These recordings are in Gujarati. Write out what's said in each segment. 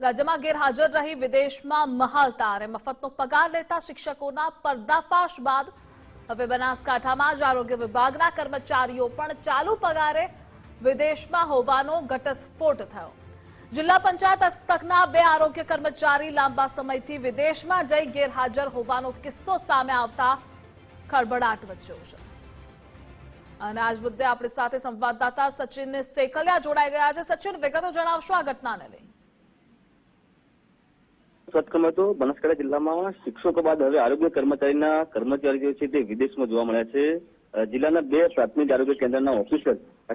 રાજ્યમાં ગેરહાજર રહી વિદેશમાં મહાલતા અને મફતનો પગાર લેતા શિક્ષકોના પર્દાફાશ બાદ હવે બનાસકાંઠામાં જ આરોગ્ય વિભાગના કર્મચારીઓ પણ ચાલુ પગારે વિદેશમાં હોવાનો ઘટસ્ફોટ થયો. જિલ્લા પંચાયત હસ્તકના બે આરોગ્ય કર્મચારી લાંબા સમયથી વિદેશમાં જઈ ગેરહાજર હોવાનો કિસ્સો સામે આવતા ખળભળાટ વચ્ચે છે. અને આજ મુદ્દે આપણી સાથે સંવાદદાતા સચિન સેકલિયા જોડાઈ ગયા છે. સચિન, વિગતો જણાવશો આ ઘટનાને લઈ? સત્કમ હતો. બનાસકાંઠા જિલ્લામાં શિક્ષકો બાદ હવે આરોગ્ય કર્મચારીના કર્મચારીઓ છે તે વિદેશમાં જોવા મળ્યા છે. જિલ્લાના બે પ્રાથમિક આરોગ્ય કેન્દ્રના ઓફિસર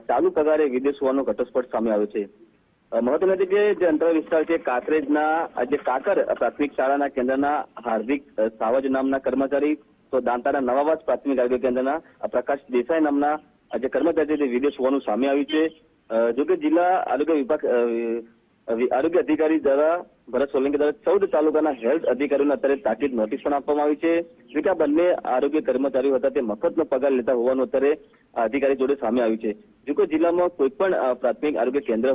ચાલુ પગારે વિદેશ હોવાનો ઘટસ્ફોટ સામે આવ્યો છે. મહત્વનું છે કે જે અંતર વિસ્તાર છે કાંકરેજના જે કાકર પ્રાથમિક શાળાના કેન્દ્રના હાર્દિક સાવજ નામના કર્મચારી તો દાંતાના નવાવાસ પ્રાથમિક આરોગ્ય કેન્દ્રના પ્રકાશ દેસાઈ નામના જે કર્મચારી છે તે વિદેશ હોવાનું સામે આવ્યું છે. જોકે જિલ્લા આરોગ્ય વિભાગ આરોગ્ય અધિકારી દ્વારા ભરત સોલંકી દ્વારા ચૌદ તાલુકાના હેલ્થ અધિકારીઓને અત્યારે તાકીદ નોટિસ પણ આપવામાં આવી છે. જો કે આ બંને આરોગ્ય કર્મચારીઓ હતા તે મફતનો પગાર લેતા હોવાનું અત્યારે અધિકારી જોડે સામે આવ્યું છે. જો કે જિલ્લામાં કોઈ પણ પ્રાથમિક આરોગ્ય કેન્દ્ર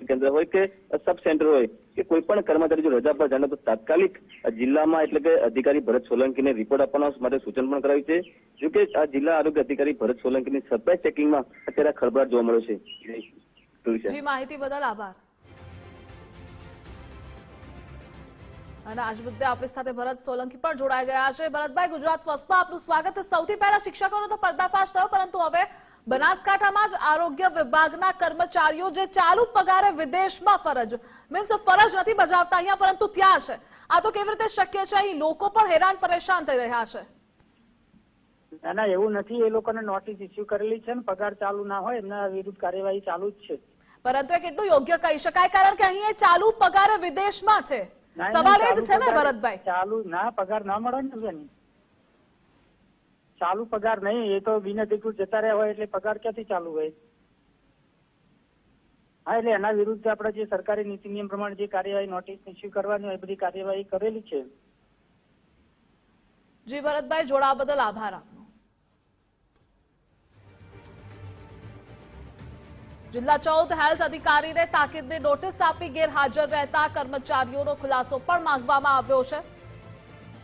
કેન્દ્ર હોય કે સબ સેન્ટર હોય કે કોઈ પણ કર્મચારી જો રજા પર જાણે તો તાત્કાલિક જિલ્લામાં એટલે કે અધિકારી ભરત સોલંકીને રિપોર્ટ આપવાના માટે સૂચન પણ કરાયું છે. જો કે આ જિલ્લા આરોગ્ય અધિકારી ભરત સોલંકીની સરપ્રાઇઝ ચેકિંગમાં અત્યારે ખળભળાટ જોવા મળ્યો છે. જી, માહિતી બદલ આભાર. અને આજ મુદ્દે આપણી સાથે ભરત સોલંકી પણ જોડાઈ ગયા છે. ભરતભાઈ ગુજરાત ફર્સ્ટમાં આપનું સ્વાગત સૌથી પહેલા શિક્ષકોનો તો પર્દાફાશ થયો પરંતુ હવે બનાસકાંઠામાં જ આરોગ્ય વિભાગના કર્મચારીઓ જે ચાલુ પગારે વિદેશમાં ફરજ મીન્સ ફરજ નથી બજાવતા અહીંયા પરંતુ ત્યાં છે. આ તો કેવી રીતે શક્ય છે? અહીં લોકો પણ હેરાન પરેશાન થઈ રહ્યા છે. ના ના એવું નથી. એ લોકોને નોટિસ ઇસ્યુ કરેલી છે ને પગાર ચાલુ ના હોય એમના વિરુદ્ધ કાર્યવાહી ચાલુ જ છે. પરંતુ એ કેટલું યોગ્ય કહી શકાય કારણ કે અહીં એ ચાલુ પગારે વિદેશમાં છે. સવાલ એ જ છે ને ભરતભાઈ. ચાલુ ના પગાર ના મળે ને બેન ચાલુ પગાર નહીં એ તો બિનઅધિકૃત જતા રહ્યા હોય એટલે પગાર ક્યાંથી ચાલુ હોય? હા એટલે એના વિરુદ્ધ આપણે જે સરકારી નીતિ નિયમ પ્રમાણે જે કાર્યવાહી નોટિસ ઇસ્યુ કરવાની હોય એ બધી કાર્યવાહી કરેલી છે. જી ભરતભાઈ જોડાવા બદલ આભાર આપનો. જિલ્લા ચૌદ હેલ્થ અધિકારીને તાકીદની નોટિસ આપી ગેરહાજર રહેતા કર્મચારીઓનો ખુલાસો પણ માંગવામાં આવ્યો છે.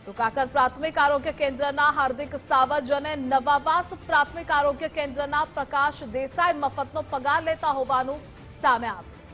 તો કાકર પ્રાથમિક આરોગ્ય કેન્દ્રના હાર્દિક સાવજ અને નવાવાસ પ્રાથમિક આરોગ્ય કેન્દ્રના પ્રકાશ દેસાઈ મફતનો પગાર લેતા હોવાનું સામે આવ્યું.